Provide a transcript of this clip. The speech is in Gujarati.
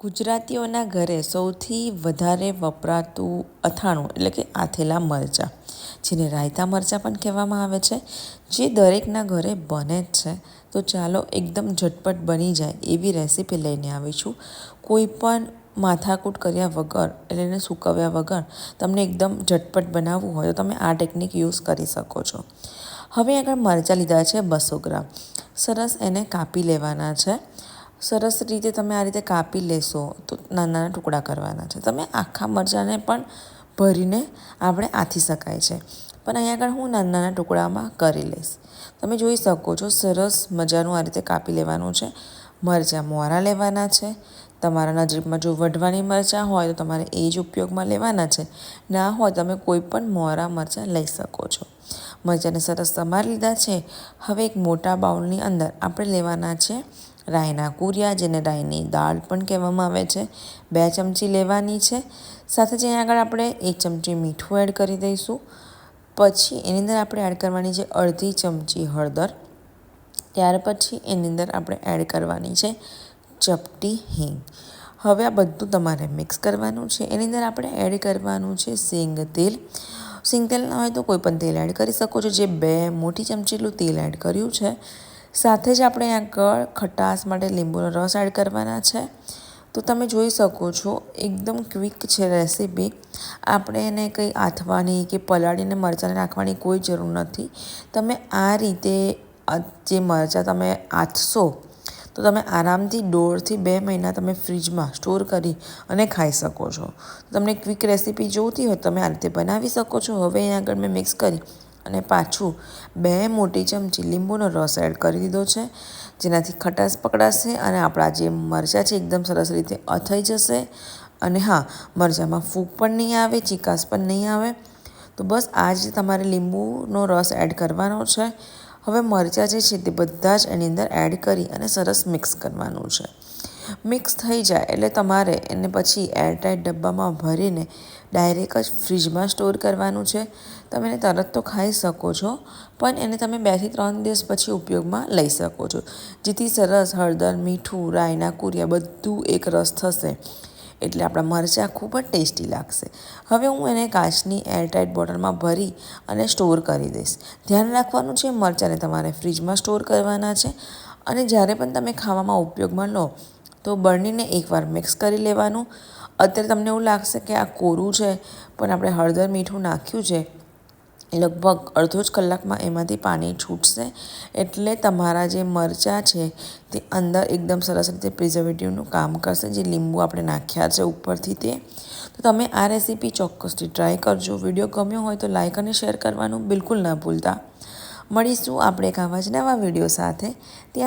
ગુજરાતીઓના ઘરે સૌથી વધારે વપરાતું અથાણું એટલે કે આથેલા મરચાં, જેને રાયતા મરચાં પણ કહેવામાં આવે છે, જે દરેકના ઘરે બને જ છે. તો ચાલો એકદમ ઝટપટ બની જાય એવી રેસીપી લઈને આવી છું. કોઈ પણ માથાકૂટ કર્યા વગર એટલે એને સૂકવ્યા વગર તમને એકદમ ઝટપટ બનાવવું હોય તો તમે આ ટેકનિક યુઝ કરી શકો છો. હવે આગળ મરચાં લીધા છે બસો ગ્રામ. સરસ એને કાપી લેવાના છે. સરસ રીતે તમે આ રીતે કાપી લેશો તો નાના નાના ટુકડા કરવાના છે. તમે આખા મરચાંને પણ ભરીને આપણે આથી શકાય છે. પણ અહીંયા આગળ હું નાના નાના ટુકડામાં કરી લઈશ. તમે જોઈ શકો છો સરસ મજાનું આ રીતે કાપી લેવાનું છે. મરચાં મોરા લેવાના છે. તમારા નજીકમાં જો વઢવાની મરચાં હોય તો તમારે એ જ ઉપયોગમાં લેવાના છે. ના હોય તમે કોઈ પણ મોરા મરચાં લઈ શકો છો. મરચાંને સરસ સમારી લીધા છે. હવે એક મોટા બાઉલની અંદર આપણે લેવાના છે રાયના કુરિયા, જેને રાયની દાળ પણ કહેવામાં આવે છે, બે ચમચી લેવાની છે. સાથે જ અહીંયા આગળ આપણે એક ચમચી મીઠું એડ કરી દઈશું. પછી એની અંદર આપણે એડ કરવાની છે અડધી ચમચી હળદર. ત્યાર પછી એની અંદર આપણે એડ કરવાની છે ચપટી હિંગ. હવે આ બધું તમારે મિક્સ કરવાનું છે. એની અંદર આપણે એડ કરવાનું છે સિંગ તેલ. સિંગ તેલ ના હોય તો કોઈ પણ તેલ એડ કરી શકો છો. જે બે મોટી ચમચી જેટલું તેલ એડ કર્યું છે સાથે જ આપણે આગળ ખટાશ માટે લીંબુનો રસ એડ કરવાના છે. તો તમે જોઈ શકો છો, એકદમ ક્વિક છે રેસીપી આપણે એને કંઈ આથવાની કે પલાળીને મરચાંને નાખવાની કોઈ જરૂર નથી. તમે આ રીતે જે મરચાં તમે આથશો, તો તમે આરામથી દોઢથી બે મહિના તમે ફ્રીજમાં સ્ટોર કરી અને ખાઈ શકો છો. તમને ક્વિક રેસીપી જોઈતી હોય તમે આ રીતે બનાવી શકો છો. હવે અહીં આગળ મેં મિક્સ કરી. અને પાછું બે મોટી ચમચી લીંબુનો રસ એડ કરી દીધો છે, જેનાથી ખટાશ પકડાશે અને આપણા જે મરચાં છે એકદમ સરસ રીતે અથાઈ જશે. અને હા, મરચાંમાં ફૂગ પણ નહીં આવે ચિકાસ પણ નહીં આવે. તો બસ આ જ તમારે લીંબુનો રસ એડ કરવાનો છે. હવે મરચાં જે છે તે બધા જ એની અંદર એડ કરી અને સરસ મિક્સ કરવાનું છે. મિક્સ થઈ જાય એટલે તમારે એને પછી એરટાઈટ ડબ્બામાં ભરીને ડાયરેક્ટ જ ફ્રીજમાં સ્ટોર કરવાનું છે. તમે એને તરત તો ખાઈ શકો છો, પણ એને તમે બેથી ત્રણ દિવસ પછી ઉપયોગમાં લઈ શકો છો. જેથી સરસ હળદર, મીઠું, રાયના કુરિયા બધું એક રસ થશે. એટલે આપણા મરચાં ખૂબ જ ટેસ્ટી લાગશે. હવે હું એને કાચની એરટાઈટ બોટલમાં ભરી અને સ્ટોર કરી દઈશ. ધ્યાન રાખવાનું છે, મરચાંને તમારે ફ્રીજમાં સ્ટોર કરવાના છે. અને જ્યારે પણ તમે ખાવામાં ઉપયોગમાં લો તો બરણીને એકવાર મિક્સ કરી લેવાનું. અત્યારે તમને એવું લાગશે કે આ કોરું છે, પણ આપણે હળદર મીઠું નાખ્યું છે. લગભગ અડધો જ કલાકમાં એમાંથી પાણી છૂટશે. એટલે તમારા જે મરચાં છે, તે અંદર એકદમ સરસ રીતે પ્રિઝર્વેટિવનું કામ કરશે. જે લીંબુ આપણે નાખ્યા છે ઉપરથી તે. તો તમે આ રેસીપી ચોક્કસથી ટ્રાય કરજો. વીડિયો ગમ્યો હોય તો લાઇક અને શેર કરવાનું બિલકુલ ના ભૂલતા. મળીશું આપણે એક આવા જ નવા વીડિયો સાથે. ત્યાં